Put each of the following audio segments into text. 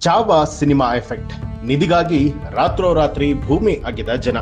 ಚಾವಾ cinema effect. ನಿಧಿಗಾಗಿ ರಾತ್ರೋರಾತ್ರಿ ಭೂಮಿ ಆಗಿದ ಜನ.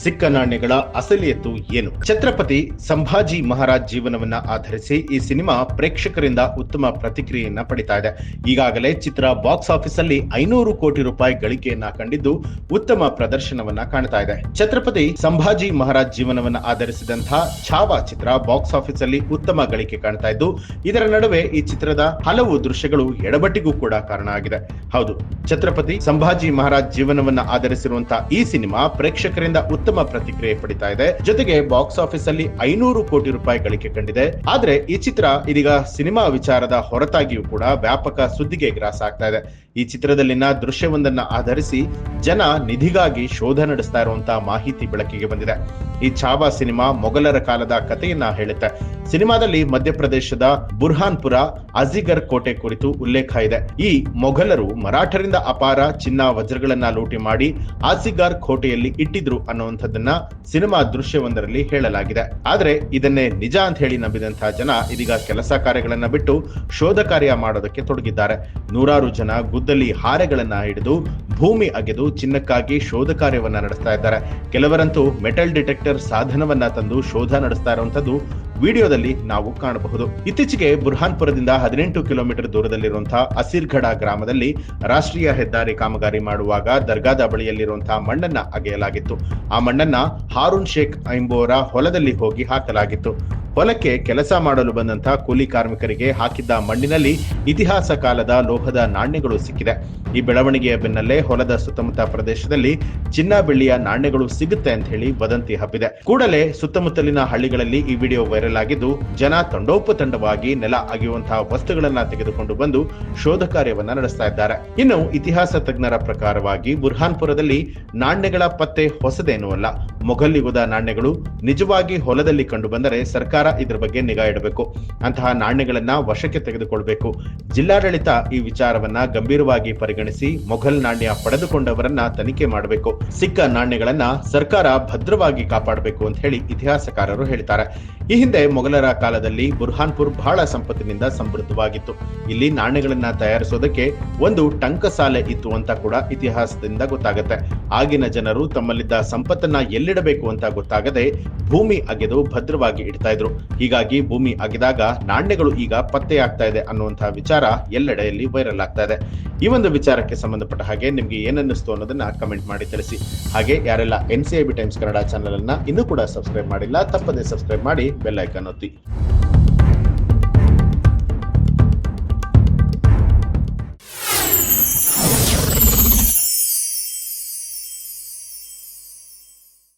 ಸಿಕ್ಕ ನಾಣ್ಯಗಳ ಅಸಲಿಯತ್ತು ಏನು? ಛತ್ರಪತಿ ಸಂಭಾಜಿ ಮಹಾರಾಜ್ ಜೀವನವನ್ನ ಆಧರಿಸಿ ಈ ಸಿನಿಮಾ ಪ್ರೇಕ್ಷಕರಿಂದ ಉತ್ತಮ ಪ್ರತಿಕ್ರಿಯೆಯನ್ನ ಪಡಿತಾ ಇದೆ. ಈಗಾಗಲೇ ಚಿತ್ರ ಬಾಕ್ಸ್ ಆಫೀಸ್ ಅಲ್ಲಿ ಐನೂರು ಕೋಟಿ ರೂಪಾಯಿ ಗಳಿಕೆಯನ್ನ ಕಂಡಿದ್ದು ಉತ್ತಮ ಪ್ರದರ್ಶನವನ್ನ ಕಾಣ್ತಾ ಇದೆ. ಛತ್ರಪತಿ ಸಂಭಾಜಿ ಮಹಾರಾಜ್ ಜೀವನವನ್ನ ಆಧರಿಸಿದಂತಹ ಛಾವಾ ಚಿತ್ರ ಬಾಕ್ಸ್ ಆಫೀಸ್ ಅಲ್ಲಿ ಉತ್ತಮ ಗಳಿಕೆ ಕಾಣ್ತಾ ಇದ್ದು, ಇದರ ನಡುವೆ ಈ ಚಿತ್ರದ ಹಲವು ದೃಶ್ಯಗಳು ಎಡಬಟ್ಟಿಗೂ ಕೂಡ ಕಾರಣ ಆಗಿದೆ. ಹೌದು, ಛತ್ರಪತಿ ಸಂಭಾಜಿ ಮಹಾರಾಜ್ ಜೀವನವನ್ನ ಆಧರಿಸಿರುವಂತಹ ಈ ಸಿನಿಮಾ ಪ್ರೇಕ್ಷಕರಿಂದ ಉತ್ತಮ ಪ್ರತಿಕ್ರಿಯೆ ಪಡಿತಾ ಇದೆ. ಜೊತೆಗೆ ಬಾಕ್ಸ್ ಆಫೀಸ್ ಅಲ್ಲಿ ಐನೂರು ಕೋಟಿ ರೂಪಾಯಿ ಗಳಿಕೆ ಕಂಡಿದೆ. ಆದ್ರೆ ಈ ಚಿತ್ರ ಇದೀಗ ಸಿನಿಮಾ ವಿಚಾರದ ಹೊರತಾಗಿಯೂ ಕೂಡ ವ್ಯಾಪಕ ಸುದ್ದಿಗೆ ಗ್ರಾಸ ಆಗ್ತಾ ಇದೆ. ಈ ಚಿತ್ರದಲ್ಲಿನ ದೃಶ್ಯವೊಂದನ್ನ ಆಧರಿಸಿ ಜನ ನಿಧಿಗಾಗಿ ಶೋಧ ನಡೆಸ್ತಾ ಇರುವಂತಹ ಮಾಹಿತಿ ಬೆಳಕಿಗೆ ಬಂದಿದೆ. ಈ ಛಾವಾ ಸಿನಿಮಾ ಮೊಘಲರ ಕಾಲದ ಕಥೆಯನ್ನ ಹೇಳುತ್ತೆ. ಸಿನಿಮಾದಲ್ಲಿ ಮಧ್ಯಪ್ರದೇಶದ ಬುರ್ಹಾನ್ಪುರ, ಅಜಿಗರ್ ಕೋಟೆ ಕುರಿತು ಉಲ್ಲೇಖ ಇದೆ. ಈ ಮೊಘಲರು ಮರಾಠರಿಂದ ಅಪಾರ ಚಿನ್ನ ವಜ್ರಗಳನ್ನ ಲೂಟಿ ಮಾಡಿ ಆಸಿಗಾರ್ ಕೋಟೆಯಲ್ಲಿ ಇಟ್ಟಿದ್ರು ಅನ್ನುವಂಥದ್ದನ್ನ ಸಿನಿಮಾ ದೃಶ್ಯವೊಂದರಲ್ಲಿ ಹೇಳಲಾಗಿದೆ. ಆದ್ರೆ ಇದನ್ನೇ ನಿಜ ಅಂತ ಹೇಳಿ ನಂಬಿದಂತಹ ಜನ ಇದೀಗ ಕೆಲಸ ಕಾರ್ಯಗಳನ್ನ ಬಿಟ್ಟು ಶೋಧ ಕಾರ್ಯ ಮಾಡೋದಕ್ಕೆ ತೊಡಗಿದ್ದಾರೆ. ನೂರಾರು ಜನ ಗುದ್ದಲಿ ಹಾರೆಗಳನ್ನ ಹಿಡಿದು ಭೂಮಿ ಅಗೆದು ಚಿನ್ನಕ್ಕಾಗಿ ಶೋಧ ಕಾರ್ಯವನ್ನ ನಡೆಸ್ತಾ ಇದ್ದಾರೆ. ಕೆಲವರಂತೂ ಮೆಟಲ್ ಡಿಟೆಕ್ಟರ್ ಸಾಧನವನ್ನ ತಂದು ಶೋಧ ನಡೆಸ್ತಾ ಇರುವಂತದ್ದು ವಿಡಿಯೋದಲ್ಲಿ ನಾವು ಕಾಣಬಹುದು. ಇತ್ತೀಚೆಗೆ ಬುರ್ಹಾನ್ಪುರದಿಂದ ಹದಿನೆಂಟು ಕಿಲೋಮೀಟರ್ ದೂರದಲ್ಲಿರುವಂತಹ ಅಸಿರ್ಘಡ ಗ್ರಾಮದಲ್ಲಿ ರಾಷ್ಟ್ರೀಯ ಹೆದ್ದಾರಿ ಕಾಮಗಾರಿ ಮಾಡುವಾಗ ದರ್ಗಾದ ಬಳಿಯಲ್ಲಿರುವಂತಹ ಮಣ್ಣನ್ನ ಅಗೆಯಲಾಗಿತ್ತು. ಆ ಮಣ್ಣನ್ನ ಹಾರೂನ್ ಶೇಖ್ ಎಂಬುವರ ಹೊಲದಲ್ಲಿ ಹೋಗಿ ಹಾಕಲಾಗಿತ್ತು. ಹೊಲಕ್ಕೆ ಕೆಲಸ ಮಾಡಲು ಬಂದಂತಹ ಕೂಲಿ ಕಾರ್ಮಿಕರಿಗೆ ಹಾಕಿದ್ದ ಮಣ್ಣಿನಲ್ಲಿ ಇತಿಹಾಸ ಕಾಲದ ಲೋಹದ ನಾಣ್ಯಗಳು ಸಿಕ್ಕಿದೆ. ಈ ಬೆಳವಣಿಗೆಯ ಬೆನ್ನಲ್ಲೇ ಹೊಲದ ಸುತ್ತಮುತ್ತ ಪ್ರದೇಶದಲ್ಲಿ ಚಿನ್ನ ಬೆಳ್ಳಿಯ ನಾಣ್ಯಗಳು ಸಿಗುತ್ತೆ ಅಂತ ಹೇಳಿ ವದಂತಿ ಹಬ್ಬಿದೆ. ಕೂಡಲೇ ಸುತ್ತಮುತ್ತಲಿನ ಹಳ್ಳಿಗಳಲ್ಲಿ ಈ ವಿಡಿಯೋ ವೈರಲ್ ಆಗಿದ್ದು, ಜನ ತಂಡೋಪತಂಡವಾಗಿ ನೆಲ ಅಗೆಯುವಂತಹ ವಸ್ತುಗಳನ್ನ ತೆಗೆದುಕೊಂಡು ಬಂದು ಶೋಧ ಕಾರ್ಯವನ್ನ ನಡೆಸ್ತಾ ಇದ್ದಾರೆ. ಇನ್ನು ಇತಿಹಾಸ ತಜ್ಞರ ಪ್ರಕಾರವಾಗಿ ಬುರ್ಹಾನ್ಪುರದಲ್ಲಿ ನಾಣ್ಯಗಳ ಪತ್ತೆ ಹೊಸದೇನೂ ಅಲ್ಲ. ಮೊಘಲ್ ಯುಗದ ನಾಣ್ಯಗಳು ನಿಜವಾಗಿ ಹೊಲದಲ್ಲಿ ಕಂಡು ಬಂದರೆ ಸರ್ಕಾರ ಇದರ ಬಗ್ಗೆ ನಿಗಾ ಇಡಬೇಕು. ಅಂತಹ ನಾಣ್ಯಗಳನ್ನ ವಶಕ್ಕೆ ತೆಗೆದುಕೊಳ್ಬೇಕು. ಜಿಲ್ಲಾಡಳಿತ ಈ ವಿಚಾರವನ್ನ ಗಂಭೀರವಾಗಿ ಪರಿಗಣಿಸಿ ಮೊಘಲ್ ನಾಣ್ಯ ಪಡೆದುಕೊಂಡವರನ್ನ ತನಿಖೆ ಮಾಡಬೇಕು. ಸಿಕ್ಕ ನಾಣ್ಯಗಳನ್ನ ಸರ್ಕಾರ ಭದ್ರವಾಗಿ ಕಾಪಾಡಬೇಕು ಅಂತ ಹೇಳಿ ಇತಿಹಾಸಕಾರರು ಹೇಳ್ತಾರೆ. ಈ ಹಿಂದೆ ಮೊಘಲರ ಕಾಲದಲ್ಲಿ ಬುರ್ಹಾನ್ಪುರ್ ಬಹಳ ಸಂಪತ್ತಿನಿಂದ ಸಮೃದ್ಧವಾಗಿತ್ತು. ಇಲ್ಲಿ ನಾಣ್ಯಗಳನ್ನ ತಯಾರಿಸೋದಕ್ಕೆ ಒಂದು ಟಂಕಸಾಲೆ ಇತ್ತು ಅಂತ ಕೂಡ ಇತಿಹಾಸದಿಂದ ಗೊತ್ತಾಗುತ್ತೆ. ಆಗಿನ ಜನರು ತಮ್ಮಲ್ಲಿದ್ದ ಸಂಪತ್ತನ್ನ ಎಲ್ಲಿಡಬೇಕು ಅಂತ ಗೊತ್ತಾಗದೆ ಭೂಮಿ ಅಗೆದು ಭದ್ರವಾಗಿ ಇಡ್ತಾ ಇದ್ರು. ಹೀಗಾಗಿ ಭೂಮಿ ಅಗೆದಾಗ ನಾಣ್ಯಗಳು ಈಗ ಪತ್ತೆಯಾಗ್ತಾ ಇದೆ ಅನ್ನುವಂತಹ ವಿಚಾರ ಎಲ್ಲೆಡೆಯಲ್ಲಿ ವೈರಲ್ ಆಗ್ತಾ ಇದೆ. ಈ ಒಂದು ವಿಚಾರಕ್ಕೆ ಸಂಬಂಧಪಟ್ಟ ಹಾಗೆ ನಿಮ್ಗೆ ಏನನ್ನಿಸ್ತು ಅನ್ನೋದನ್ನ ಕಮೆಂಟ್ ಮಾಡಿ ತಿಳಿಸಿ. ಹಾಗೆ ಯಾರೆಲ್ಲ N C I B times Kannada channel ಅನ್ನ ಇನ್ನೂ ಕೂಡ ಸಬ್ಸ್ಕ್ರೈಬ್ ಮಾಡಿಲ್ಲ, ತಪ್ಪದೆ ಸಬ್ಸ್ಕ್ರೈಬ್ ಮಾಡಿ ಬೆಲ್ ಐಕಾನ್ ಒತ್ತಿ.